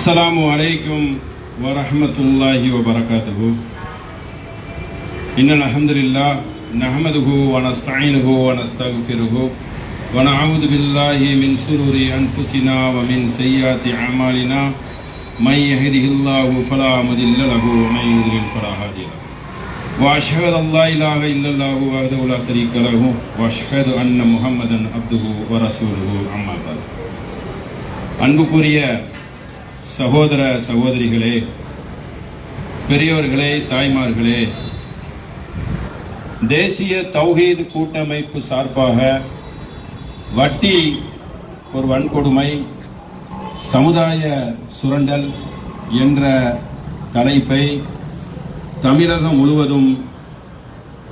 அஸ்லாம் வலைக்கும் ورحمة الله وبركاته إن الحمد لله نحمده ونستعينه ونستغفره ونعوذ بالله من شرور أنفسنا ومن سيئات أعمالنا من يهده الله فلا مضل له ومن يضلل فلا هادي له وأشهد أن لا إله إلا الله وحده لا شريك له وأشهد أن محمدا عبده ورسوله أما بعد அன்புக்குரிய சகோதர சகோதரிகளே பெரியவர்களே தாய்மார்களே தேசிய தௌஹீத் கூட்டமைப்பு சார்பாக வட்டி ஒரு வன்கொடுமை சமுதாய சுரண்டல் என்ற தலைப்பை தமிழகம் முழுவதும்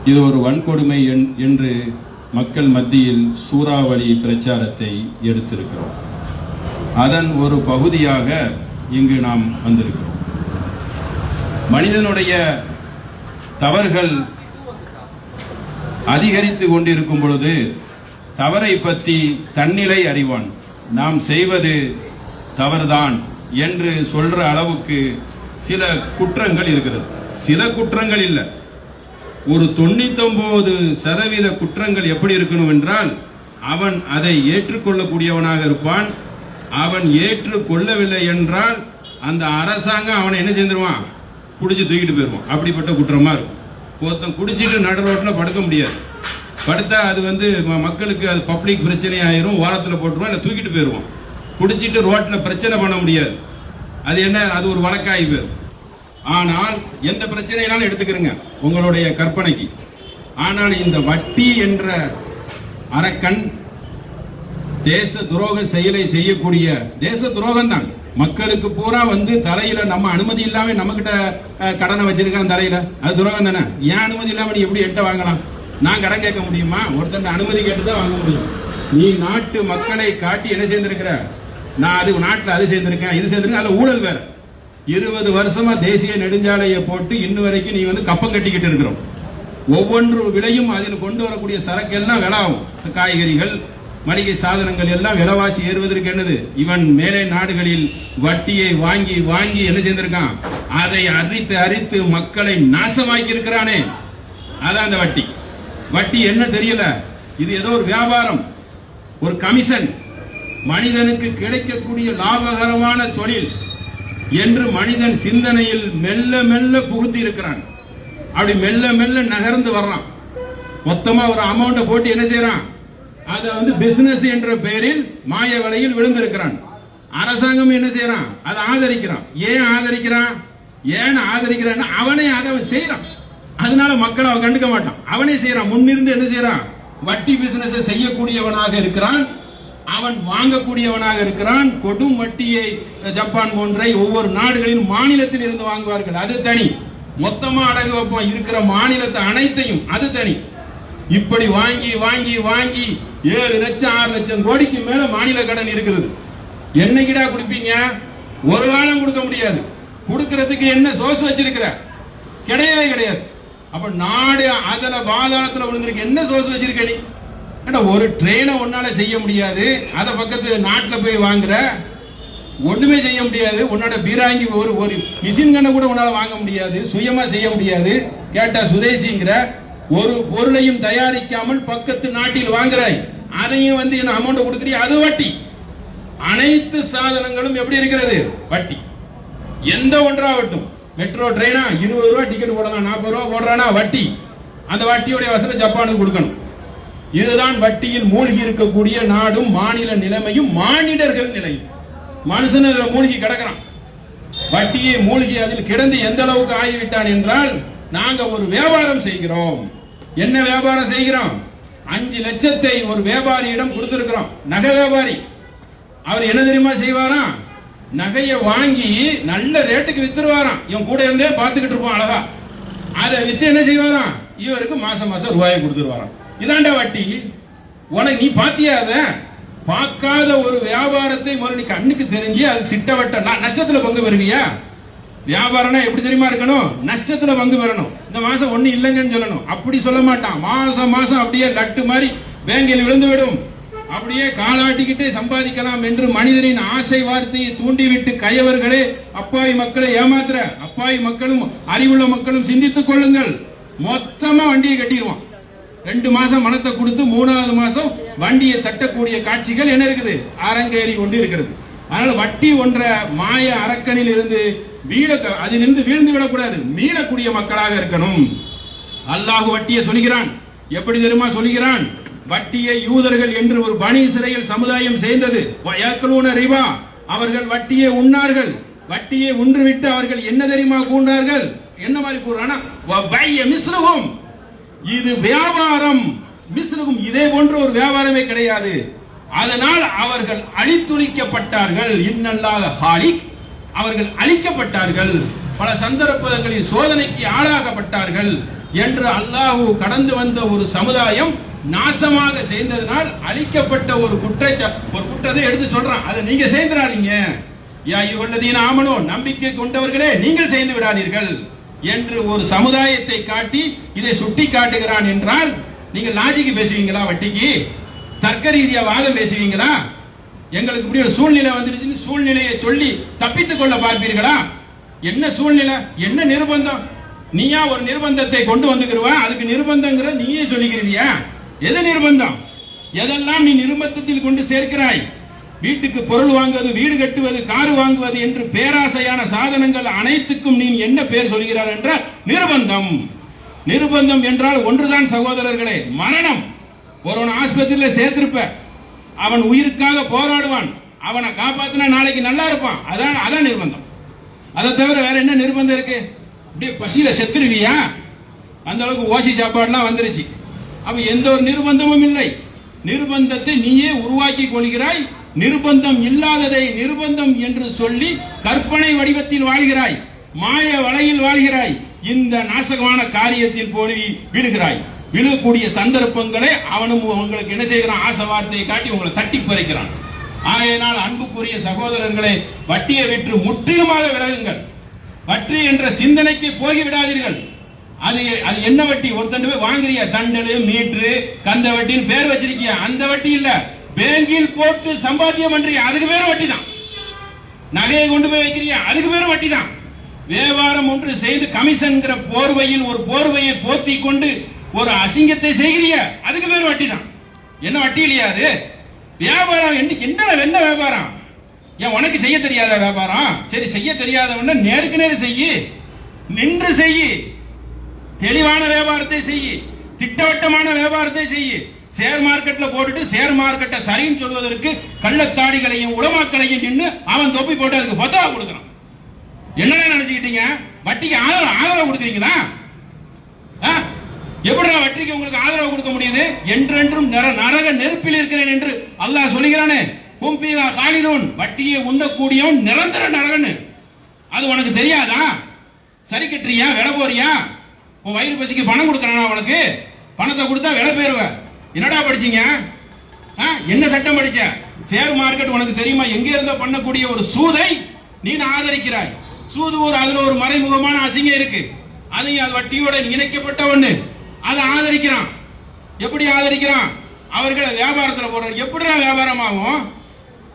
இது ஒரு வன்கொடுமை என்- என்று மக்கள் மத்தியில் சூறாவளி பிரச்சாரத்தை எடுத்திருக்கிறோம். அதன் ஒரு பகுதியாக இங்கு நாம் வந்திருக்கிறோம். மனிதனுடைய தவறுகள் அதிகரித்து கொண்டிருக்கும் பொழுது தவறை பற்றி தன்னிலை அறிவான். நாம் செய்வது தவறுதான் என்று சொல்ற அளவுக்கு சில குற்றங்கள் இருக்கிறது. சில குற்றங்கள் இல்லை. ஒரு தொண்ணூத்தொன்பது சதவீத குற்றங்கள் எப்படி இருக்கணும் என்றால் அவன் அதை ஏற்றுக்கொள்ளக்கூடியவனாக இருப்பான். அவன் ஏற்றுக்கொள்ளவில்லை என்றால் அந்த அரசாங்கம் அவனை என்ன செஞ்சிருவான்? குடிச்சு தூக்கிட்டு போயிருவான். அப்படிப்பட்ட குற்றமா இருக்கும். ஒருத்தன் குடிச்சிட்டு நடு ரோட்டில் படுக்க முடியாது. படுத்தா அது வந்து ம- மக்களுக்கு அது பப்ளிக் பிரச்சனை ஆயிரும் ஓரத்தில் போட்டுருவான் இல்லை தூக்கிட்டு போயிடுவோம் குடிச்சிட்டு ரோட்டில் பிரச்சனை பண்ண முடியாது. அது என்ன? அது ஒரு வழக்காகி போயிடும் ஆனால் எந்த பிரச்சனைனாலும் எடுத்துக்கிறங்க உங்களுடைய கற்பனைக்கு. ஆனால் இந்த வட்டி என்ற அரக்கன் தேச துரோக செயலை செய்யக்கூடிய தேச துரோகம் தான் மக்களுக்கு பூரா வந்து தலையில நம்ம அனுமதி இல்லாம நம்ம கிட்ட கடனை வச்சிருக்கான் தலையில. அது துரோகம் தானே? ஏன் அனுமதி இல்லாம நீ எப்படி எட்ட வாங்கலாம்? நான் கடன் கேட்க முடியுமா? ஒருத்தன் அனுமதி கேட்டு தான் வாங்க முடியும். நீ நாட்டு மக்களை காட்டி என்ன செய்திருக்கிற நான் அது நாட்டுல அது செய்திருக்கேன் இது செய்திருக்கேன் அதுல ஊழல் வேற. இருபது வருஷமா தேசிய நெடுஞ்சாலையை போட்டு இன்னும் வரைக்கும் நீ வந்து கப்பம் கட்டிக்கிட்டு இருக்கிறோம். ஒவ்வொன்று விலையும் அதில் கொண்டு வரக்கூடிய சரக்கு எல்லாம் விலை ஆகும். காய்கறிகள் மளிகை சாதனங்கள் எல்லாம் விலைவாசி ஏறுவதற்கு என்னது? இவன் மேலே நாடுகளில் வட்டியை வாங்கி வாங்கி என்ன செய்திருக்கான்? அதை அரித்து அரித்து மக்களை நாசமாக்கி இருக்கிறானே அதான் அந்த வட்டி. வட்டி என்ன தெரியல? இது ஏதோ ஒரு வியாபாரம். ஒரு கமிஷன் மனிதனுக்கு கிடைக்கக்கூடிய லாபகரமான தொழில் என்று மனிதன் சிந்தனையில் மெல்ல மெல்ல புகுத்தி இருக்கிறான். அப்படி மெல்ல மெல்ல நகர்ந்து வர்றான். மொத்தமா ஒரு அமௌண்ட போட்டு என்ன செய்யறான் அத வந்து பிசினஸ் என்ற பெயரில் மாய வலையில் விழுந்திருக்கிறான். அரசாங்கம் என்ன செய்யறான்? அதை ஆதரிக்கிறான். ஏன் ஆதரிக்கிறான்? ஏன் ஆதரிக்கிறான் அவனே அதை அவன் செய்யறான். அதனால மக்கள் அவன் கண்டுக்க மாட்டான். அவனே செய்யறான். முன்னிருந்து என்ன செய்யறான்? வட்டி பிசினஸ் செய்யக்கூடியவனாக இருக்கிறான். அவன் வாங்கக்கூடியவனாக இருக்கிறான். கொடும் வட்டியை ஜப்பான் போன்ற ஒவ்வொரு நாடுகளின் மாநிலத்தில் இருந்து வாங்குவார்கள். அது தனி. மொத்தமா அடகு வைப்போம். இருக்கிற மாநிலத்தை அனைத்தையும் அது தனி. இப்படி வாங்கி வாங்கி வாங்கி ஏழு லட்சம் ஆறு லட்சம் கோடிக்கு மேல மாநில கடன் இருக்கிறது என்னைக்கிடா கொடுப்பீங்க? ஒரு காலம் கொடுக்க முடியாது. கொடுக்கறதுக்கு என்ன சோர்ஸ் வச்சிருக்கிற? கிடையவே கிடையாது. அப்ப நாடு அதுல பாதாளத்துல விழுந்திருக்கு. என்ன சோர்ஸ் வச்சிருக்க நீ? ஏண்டா ஒரு ட்ரெயினை ஒன்னால செய்ய முடியாது. அத பக்கத்து நாட்டுல போய் வாங்குற. ஒண்ணுமே செய்ய முடியாது. உன்னோட பீராங்கி ஒரு ஒரு மிஷின் கண்ணை கூட உன்னால வாங்க முடியாது. சுயமா செய்ய முடியாது. கேட்டா சுதேசிங்கிற. ஒரு பொருளையும் தயாரிக்காமல் பக்கத்து நாட்டில் வாங்குறாய். அதையும் வந்து என்ன அமௌண்ட் கொடுக்குறீ அது வட்டி. அனைத்து சாதனங்களும் எப்படி இருக்கிறது? வட்டி. எந்த ஒன்றாகட்டும். மெட்ரோ ட்ரெயினா இருபது ரூபா டிக்கெட் போடலாம் நாற்பது ரூபா போடுறானா? வட்டி. அந்த வட்டியுடைய வசதி ஜப்பானுக்கு கொடுக்கணும். இதுதான் வட்டியில் மூழ்கி இருக்கக்கூடிய நாடும் மாநில நிலைமையும் மானிடர்கள் நிலையும். மனுஷன் அதில் மூழ்கி கிடக்கிறான். வட்டியை மூழ்கி அதில் கிடந்து எந்த அளவுக்கு ஆகிவிட்டான் என்றால் நாங்கள் ஒரு வியாபாரம் செய்கிறோம். என்ன வியாபாரம் செய்கிறோம்? அஞ்சு லட்சத்தை ஒரு வியாபாரியிடம் கொடுத்திருக்கிறோம். நகை வியாபாரி. அவர் என்ன தெரியுமா செய்வாராம்? நகையை வாங்கி நல்ல ரேட்டுக்கு வித்துருவாராம். இவன் கூட இருந்தே பார்த்துக்கிட்டு இருப்பான் அழகா. அதை வித்து என்ன செய்வாராம்? இவருக்கு மாசம் மாசம் ரூபாயை கொடுத்துருவாராம். இதாண்டா வட்டி. உனக்கு நீ பாத்தியா அத? பார்க்காத ஒரு வியாபாரத்தை முதல்ல நீ கண்ணுக்கு தெரிஞ்சு அது திட்டவட்ட நஷ்டத்துல பங்கு பெறுவியா? வியாபாரம்னா எப்படி தெரியுமா இருக்கணும்? நஷ்டத்துல பங்கு பெறணும். இந்த மாசம் ஒண்ணு இல்லைங்கன்னு சொல்லணும். அப்படி சொல்ல மாட்டான். மாசம் மாசம் அப்படியே லட்டு மாதிரி பேங்கில் விழுந்து விடும். அப்படியே காலாட்டிக்கிட்டே சம்பாதிக்கலாம் என்று மனிதனின் ஆசை வார்த்தையை தூண்டிவிட்டு கயவர்களே அப்பாவி மக்களை ஏமாத்துற அப்பாவி மக்களும் அறிவுள்ள மக்களும் சிந்தித்துக் கொள்ளுங்கள். மொத்தமா வண்டியை கட்டிடுவான். ரெண்டு மாசம் மனத்தை கொடுத்து மூணாவது மாசம் வண்டியை தட்டக்கூடிய காட்சிகள் என்ன இருக்குது? அரங்கேறி கொண்டு இருக்கிறது. அதனால வட்டி ஒன்ற மாய அரக்கனில் இருந்து வீழ அதிலிருந்து வீழ்ந்து விடக்கூடாது. மீளக்கூடிய மக்களாக இருக்கணும். அல்லாஹு வட்டியை சொல்கிறான். எப்படி தெரியுமா சொல்கிறான்? வட்டியை யூதர்கள் என்று ஒரு பனி சிறையில் சமுதாயம் செய்தது ரிவா அவர்கள் வட்டியை உண்ணார்கள். வட்டியை உன்றுவிட்டு அவர்கள் என்ன தெரியுமா கூண்டார்கள்? என்ன மாதிரி கூறுறானா இது வியாபாரம். மிஸ்லுகும் இதே போன்ற ஒரு வியாபாரமே கிடையாது. அதனால் அவர்கள் அழித்துளிக்கப்பட்டார்கள். இன்னல்லாக ஹாலிக் அவர்கள் அழிக்கப்பட்டார்கள். பல சந்தர்ப்பங்களில் சோதனைக்கு ஆளாகப்பட்டார்கள் என்று அல்லாஹு கடந்து வந்த ஒரு சமுதாயம் நாசமாக செய்ததனால் அழிக்கப்பட்ட ஒரு குற்ற ஒரு குற்றத்தை எடுத்து சொல்றான். அதை நீங்க செய்திடாதீங்க யா இவல்லதீன ஆமனோ நம்பிக்கை கொண்டவர்களே நீங்கள் செய்து விடாதீர்கள் என்று ஒரு சமுதாயத்தை காட்டி இதை சுட்டி காட்டுகிறான் என்றால் நீங்க லாஜிக்கு பேசுவீங்களா வட்டிக்கு? தர்க்க ரீதியா வாதம் பேசுவீங்களா? எங்களுக்கு இப்படி ஒரு சூழ்நிலை வந்துருச்சுன்னு சூழ்நிலையை சொல்லி தப்பித்துக் கொள்ள பார்ப்பீர்களா? என்ன சூழ்நிலை? என்ன நிர்பந்தம்? நீயா ஒரு நிர்பந்தத்தை கொண்டு வந்துக்கிறவா அதுக்கு நிர்பந்தங்கிற நீயே சொல்லிக்கிறவியா எது நிர்பந்தம்? எதெல்லாம் நீ நிர்பந்தத்தில் கொண்டு சேர்க்கிறாய்? வீட்டுக்கு பொருள் வாங்குவது வீடு கட்டுவது கார் வாங்குவது என்று பேராசையான சாதனங்கள் அனைத்துக்கும் நீ என்ன பேர் சொல்கிறார் என்றால் நிர்பந்தம். நிர்பந்தம் என்றால் ஒன்றுதான் சகோதரர்களே மரணம். ஒருவன் ஆஸ்பத்திரியில சேர்த்திருப்ப. அவன் உயிருக்காக போராடுவான். அவனை காப்பாத்தினா நாளைக்கு நல்லா இருப்பான். அதான் அதான் நிர்பந்தம். அதை தவிர வேற என்ன நிர்பந்தம் இருக்கு? அப்படியே பசியில செத்துருவியா? அந்த அளவுக்கு ஓசி சாப்பாடுலாம் வந்துருச்சு. அப்ப எந்த ஒரு நிர்பந்தமும் இல்லை. நிர்பந்தத்தை நீயே உருவாக்கி கொள்கிறாய். நிர்பந்தம் இல்லாததை நிர்பந்தம் என்று சொல்லி கற்பனை வடிவத்தில் வாழ்கிறாய். மாய வலையில் வாழ்கிறாய். இந்த நாசகமான காரியத்தில் போய் விழுகிறாய். விழுகக்கூடிய சந்தர்ப்பங்களை அவனும் உங்களுக்கு என்ன செய்கிறான்? ஆசை வார்த்தையை காட்டி உங்களை தட்டி பறிக்கிறான் ஆகையினால் அன்புக்குரிய சகோதரர்களை வட்டியை விற்று முற்றிலுமாக விலகுங்கள். வட்டி என்ற சிந்தனைக்கு போய் விடாதீர்கள் அது அது என்ன வட்டி? ஒருத்தண்டு போய் வாங்குறியா? தண்டலு மீட்ரு கந்த வட்டின்னு பேர் வச்சிருக்கியா? அந்த வட்டி இல்ல. பேங்கில் போட்டு சம்பாத்தியம் பண்றியா? அதுக்கு பேர் வட்டி தான் நகையை கொண்டு போய் வைக்கிறியா? அதுக்கு பேர் வட்டி தான் வியாபாரம் ஒன்று செய்து கமிஷன்கிற போர்வையில் ஒரு போர்வையை போத்தி கொண்டு ஒரு அசிங்கத்தை செய்கிறிய அதுக்கு பேர் வட்டி தான் என்ன வட்டி இல்லையா அது? வியாபாரம் என்ன என்ன வியாபாரம்? ஏன் உனக்கு செய்ய தெரியாத வியாபாரம்? சரி செய்ய தெரியாதவன நேருக்கு நேரு செய்யி. நின்று செய்யி. தெளிவான வியாபாரத்தை செய்யி. திட்டவட்டமான வியாபாரத்தை செய்யி. ஷேர் மார்க்கெட்ல போட்டுட்டு ஷேர் மார்க்கெட்டை சரின்னு சொல்வதற்கு கள்ளத்தாடிகளையும் உடமாக்களையும் நின்று அவன் தொப்பி போட்டு அதுக்கு பத்தா கொடுக்கணும் என்னடா நினைச்சுக்கிட்டீங்க? வட்டிக்கு ஆதரவு ஆதரவு கொடுக்குறீங்களா? எப்படிடா வட்டிக்கு உங்களுக்கு ஆதரவு கொடுக்க முடியுது? என்றென்றும் நர- நரக நெருப்பில் இருக்கிறேன் என்று அல்லாஹ் சொல்லுகிறானே கும்பியா காலிதோன் வட்டியை உந்தக்கூடியவன் நிரந்தர நரகன்னு. அது உனக்கு தெரியாதா? சரி கட்டுறியா? விலை போறியா? உன் வயிறு பசிக்கு பணம் கொடுக்கறானா உனக்கு பணத்தை கொடுத்தா விலை போயிருவ. என்னடா படிச்சீங்க? ஆ? என்ன சட்டம் படிச்ச? ஷேர் மார்க்கெட் உனக்கு தெரியுமா? எங்க இருந்த பண்ணக்கூடிய ஒரு சூதை நீ ஆதரிக்கிறாய். சூது ஒரு அதுல ஒரு மறைமுகமான அசிங்கம் இருக்கு. அதையும் அது வட்டியோட இணைக்கப்பட்ட ஒண்ணு. அதை ஆதரிக்கிறான். எப்படி ஆதரிக்கிறான்? அவர்களை வியாபாரத்தில் போடுற எப்படிடா வியாபாரம் ஆகும்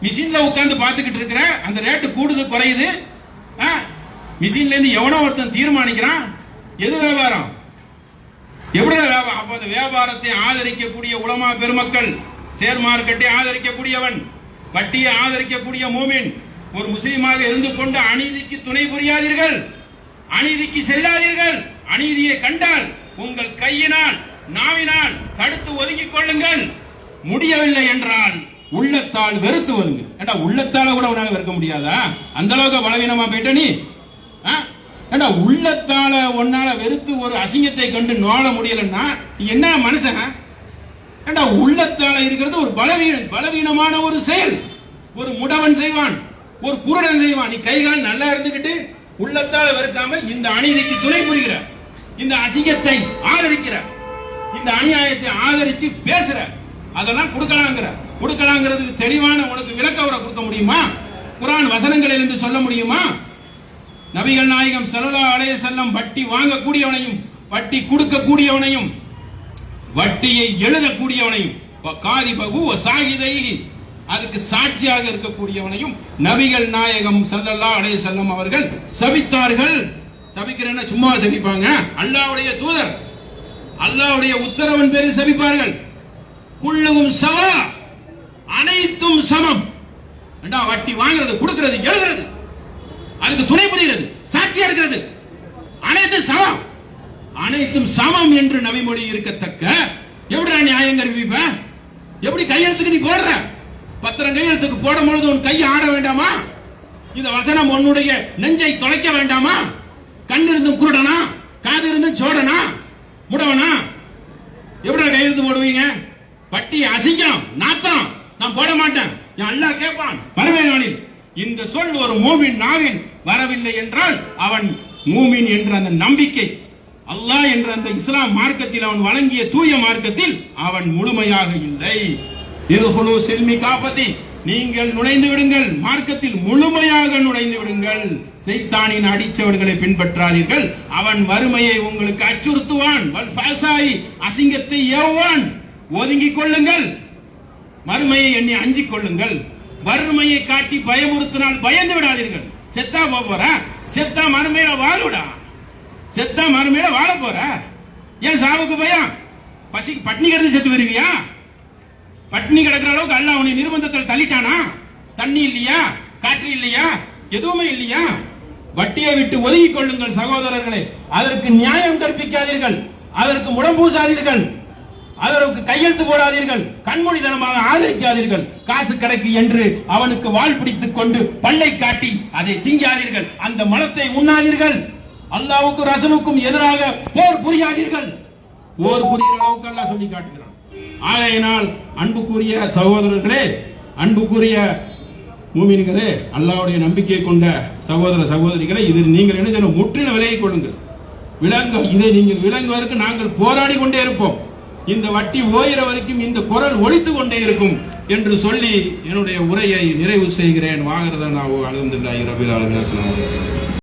மிஷின்ல உட்காந்து பார்த்துக்கிட்டு இருக்கிற அந்த ரேட்டு கூடுது குறையுது. ஆ? மிஷின்ல இருந்து எவனோ ஒருத்தன் தீர்மானிக்கிறான். எது வியாபாரம்? எப்படி வியாபாரம்? அப்போ அந்த வியாபாரத்தை ஆதரிக்கக்கூடிய உலமா பெருமக்கள் ஷேர் மார்க்கெட்டை ஆதரிக்கக்கூடியவன் வட்டியை ஆதரிக்கக்கூடிய மூமின் ஒரு முஸ்லீமாக இருந்து கொண்டு அநீதிக்கு துணை புரியாதீர்கள். அநீதிக்கு செல்லாதீர்கள். அநீதியை கண்டால் உங்கள் கையினால் நாவினால் தடுத்து ஒதுக்கிக் கொள்ளுங்கள். முடியவில்லை என்றால் உள்ளத்தால் வெறுத்து வருங்க ஏண்டா உள்ளத்தால கூட உன்னால வெறுக்க முடியாதா? அந்த அளவுக்கு பலவீனமா போயிட்ட நீ? ஆ? ஏண்டா உள்ளத்தால உன்னால வெறுத்து ஒரு அசிங்கத்தை கண்டு நோள முடியலன்னா நீ என்ன மனுஷன் ஏண்டா உள்ளத்தால இருக்கிறது ஒரு பலவீன பலவீனமான ஒரு செயல். ஒரு முடவன் செய்வான் ஒரு குருடன் செய்வான். நீ கைகால் நல்லா இருந்துகிட்டு உள்ளத்தால வெறுக்காம இந்த அநீதிக்கு துணை புரிகிறார் இந்த அசிங்கத்தை ஆதரிக்கிற இந்த அநியாயத்தை ஆதரிச்சு பேசுற அதெல்லாம் கொடுக்கலாங்கிற கொடுக்கலாங்கிறதுக்கு தெளிவான உனக்கு விளக்கவரை கொடுக்க முடியுமா? குரான் வசனங்களில் இருந்து சொல்ல முடியுமா? நபிகள் நாயகம் சல்லா அலைய செல்லம் வட்டி வாங்கக்கூடியவனையும் வட்டி கொடுக்கக்கூடியவனையும் வட்டியை எழுதக்கூடியவனையும் காதிபகு சாகிதை அதுக்கு சாட்சியாக இருக்கக்கூடியவனையும் நபிகள் நாயகம் ஸல்லல்லாஹு அலைய செல்லம் அவர்கள் சபித்தார்கள் சபிக்கிறேன்னா சும்மா சபிப்பாங்க. அல்லாவுடைய தூதர். அல்லாவுடைய உத்தரவின் பேரில் சபிப்பார்கள். குள்ளவும் சவா அனைத்தும் சமம். ரெண்டா வட்டி வாங்குறது கொடுக்கிறது எழுதுறது. அதுக்கு துணை புரிகிறது சாட்சியா இருக்கிறது. அனைத்தும் சமம். அனைத்தும் சமம் என்று நவிமொழி இருக்கத்தக்க. எப்படி நியாயம் கருவிப்ப எப்படி கையெழுத்துக்கு நீ போடுற? பத்திரம் கையெழுத்துக்கு போடும் பொழுது உன் கை ஆட வேண்டாமா? இந்த வசனம் உன்னுடைய நெஞ்சை தொலைக்க வேண்டாமா? கண் இருந்தும் குருடனா காது இருந்தும் சோடனா முடவனா? எப்படி கையெழுத்து போடுவீங்க? பட்டி அசிங்கம் நாத்தம். நான் போட மாட்டேன். என் அல்லாஹ் கேட்பான் மறுமை நாளில். இந்த சொல் ஒரு மூமின் நாவின் வரவில்லை என்றால் அவன் மூமின் என்ற அந்த நம்பிக்கை அல்லாஹ் என்ற அந்த இஸ்லாம் மார்க்கத்தில் அவன் வழங்கிய தூய மார்க்கத்தில் அவன் முழுமையாக இல்லை. இதுகுழு செல்மி காப்பதி நீங்கள் நுழைந்து விடுங்கள். மார்க்கத்தில் முழுமையாக நுழைந்து விடுங்கள். செய்தானின் அடிச்சவர்களை பின்பற்றாதீர்கள். அவன் வறுமையை உங்களுக்கு அச்சுறுத்துவான். அசிங்கத்தை ஏவுவான். ஒதுங்கிக் கொள்ளுங்கள். மறுமையை எண்ணி அஞ்சிக் கொள்ளுங்கள். வறுமையை காட்டி பயமுறுத்தினால் பயந்து விடாதீர்கள். செத்தா போக போற? செத்தா மறுமையில வாழுடா? செத்தா மறுமையில வாழ போற? ஏன் சாவுக்கு பயம் பசி பட்னி கிடந்து செத்து வருவியா பட்னி கிடக்கிற அளவுக்கு அல்ல அவனை நிர்பந்தத்தில் தள்ளிட்டானா? தண்ணி இல்லையா? காற்று இல்லையா? எதுவுமே இல்லையா? வட்டியை விட்டு ஒதுங்கிக் கொள்ளுங்கள் சகோதரர்களே. அதற்கு நியாயம் கற்பிக்காதீர்கள். அதற்கு முடம்பூசாதீர்கள் அதற்கு கையெழுத்து போடாதீர்கள். கண்மொழிதனமாக ஆதரிக்காதீர்கள். காசு கிடைக்கு என்று அவனுக்கு வாள் பிடித்துக் கொண்டு பல்லை காட்டி அதை திங்காதீர்கள். அந்த மலத்தை உண்ணாதீர்கள். அல்லாவுக்கும் ரசனுக்கும் எதிராக போர் புரியாதீர்கள். போர் புரிகிற அளவுக்கு அல்லாஹ் சொல்லி காட்டுகிறார் ஆகையினால் அன்புக்குரிய சகோதரர்களே அன்புக்குரிய மூமின்களே அல்லாவுடைய நம்பிக்கை கொண்ட சகோதர சகோதரிகளை இதில் நீங்கள் என்ன செய்யணும்? முற்றிலும் விலகிக் கொள்ளுங்கள். விலங்கு இதை நீங்கள் விளங்குவதற்கு நாங்கள் போராடி கொண்டே இருப்போம். இந்த வட்டி ஓயிற வரைக்கும் இந்த குரல் ஒழித்து கொண்டே இருக்கும் என்று சொல்லி என்னுடைய உரையை நிறைவு செய்கிறேன். வாகரதன் அழுந்தில்லாய் ரபில் அலுவலம்